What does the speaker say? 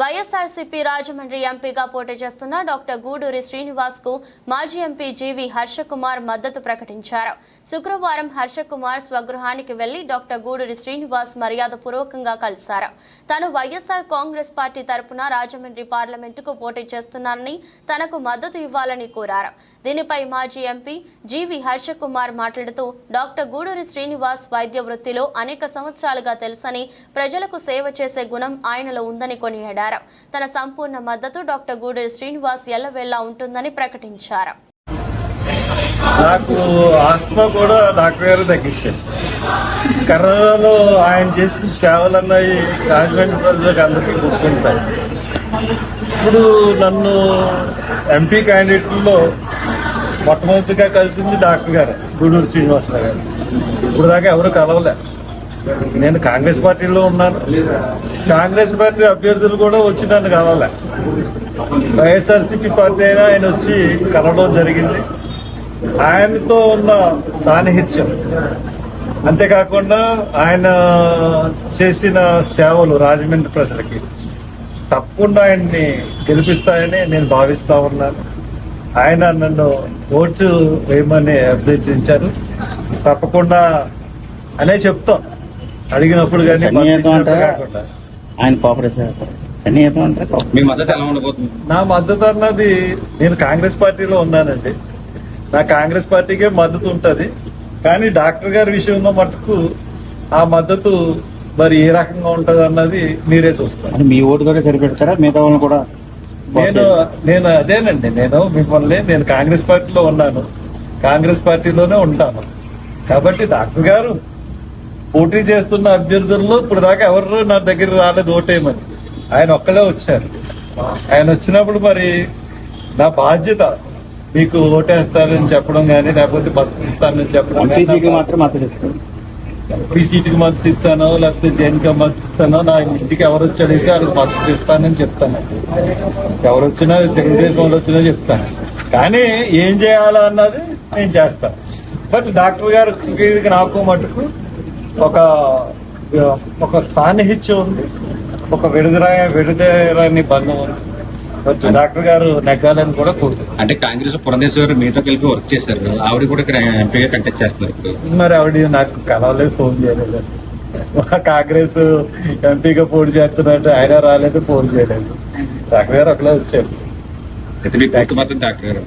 వైఎస్ఆర్సీపీ రాజమండ్రి ఎంపీగా పోటీ చేస్తున్న డాక్టర్ గూడూరి శ్రీనివాస్కు మాజీ ఎంపీ జీవి హర్షకుమార్ మద్దతు ప్రకటించారు. శుక్రవారం హర్షకుమార్ స్వగృహానికి వెళ్ళి డాక్టర్ గూడూరి శ్రీనివాస్ మర్యాదపూర్వకంగా కలిశారు. తాను వైఎస్ఆర్ కాంగ్రెస్ పార్టీ తరపున రాజమండ్రి పార్లమెంటుకు పోటీ చేస్తున్నానని తనకు మద్దతు ఇవ్వాలని కోరారు. దీనిపై మాజీ ఎంపీ జీవి హర్షకుమార్ మాట్లాడుతూ డాక్టర్ గూడూరి శ్రీనివాస్ వైద్య వృత్తిలో అనేక సంవత్సరాలుగా తెలుసని ప్రజలకు సేవ చేసే గుణం ఆయనలో ఉందని కొనియాడారు. తన సంపూర్ణ మద్దతు డాక్టర్ గూడూరి శ్రీనివాస్ ఎల్లవేళలా ఉంటుందని ప్రకటించారు. నాకు ఆస్మా కూడా డాక్టర్ గారు తగ్గించారు. కరోనాలో ఆయన చేసిన సేవలు అన్నవి రాజమండ్రి ప్రజలకు అందరికీ గుర్తుంటాయి. ఇప్పుడు నన్ను ఎంపీ క్యాండిడేట్లో మొట్టమొదటిగా కలిసింది డాక్టర్ గారు గూడూరు శ్రీనివాసరావు గారు. ఇప్పుడు దాకా ఎవరు కలవలే. నేను కాంగ్రెస్ పార్టీలో ఉన్నాను. కాంగ్రెస్ పార్టీ అభ్యర్థులు కూడా వచ్చి నన్ను కలవలే. వైఎస్ఆర్సీపీ పార్టీ అయినా ఆయన వచ్చి కలవడం జరిగింది. ఆయనతో ఉన్న సాన్నిహిత్యం. అంతేకాకుండా ఆయన చేసిన సేవలు రాజమండ్రి ప్రజలకి తప్పకుండా ఆయన్ని గెలిపిస్తాయని నేను భావిస్తా ఉన్నాను. ఆయన నన్ను ఓట్స్ వేయమని అభ్యర్థించారు. తప్పకుండా అనే చెప్తాం. అడిగినప్పుడు ఆయన కోఆపరేషన్ చేస్తారు? సన్నిహితం అంటే కోఆపరేషన్. మీ మద్దతు ఎలా ఉండబోతుంది? నా మద్దతు అన్నది నేను కాంగ్రెస్ పార్టీలో ఉన్నానండి. నా కాంగ్రెస్ పార్టీకే మద్దతు ఉంటది. కానీ డాక్టర్ గారి విషయంలో మటుకు ఆ మద్దతు మరి ఏ రకంగా ఉంటది అన్నది మీరే చూస్తారు. అంటే మీ ఓటు కూడా సరిపెడతారా? మిగతా వాళ్ళని కూడా నేను నేను అదేనండి. నేను మిమ్మల్ని నేను కాంగ్రెస్ పార్టీలో ఉన్నాను. కాంగ్రెస్ పార్టీలోనే ఉంటాను. కాబట్టి డాక్టర్ గారు పోటీ చేస్తున్న అభ్యర్థుల్లో ఇప్పుడు దాకా ఎవరు నా దగ్గర రాలేదు ఓటేయమని. ఆయన ఒక్కలే వచ్చారు. ఆయన వచ్చినప్పుడు మరి నా బాధ్యత మీకు ఓటేస్తారని చెప్పడం కానీ లేకపోతే మద్దతు ఇస్తానని చెప్పడం ఎంపీ సీటుకి మద్దతు ఇస్తానో లేకపోతే దేనికి మద్దతు ఇస్తానో నా ఇంటికి ఎవరు వచ్చి అడిగితే వాళ్ళకి మద్దతు ఇస్తానని చెప్తాను. ఎవరు వచ్చినా తెలుగుదేశం వాళ్ళు వచ్చినా చెప్తాను. కానీ ఏం చేయాలా అన్నది నేను చేస్తాను బట్ డాక్టర్ గారికి నాకు మటుకు ఒక ఒక సాన్నిహిత్యం ఉంది. ఒక విడుదల విడుదలని బంధం ఉంది. డాక్టర్ గారు నెగ్గాలని కూడా కోరుతున్నాను అంటే కాంగ్రెస్ పురంధేశ్వర్ గారు మీతో కలిపి వర్క్ చేశారు కదా ఆవిడ కూడా ఇక్కడ ఎంపీగా కంటెస్ట్ చేస్తున్నారు ఇప్పుడు. మరి ఆవిడ నాకు కలవలేదు ఫోన్ చేయలేదు. కాంగ్రెస్ ఎంపీగా పోటీ చేస్తున్నట్టు ఆయన రాలేదు ఫోన్ చేయలేదు. డాక్టర్ గారు ఒకలే వచ్చారు. డాక్టర్ గారు.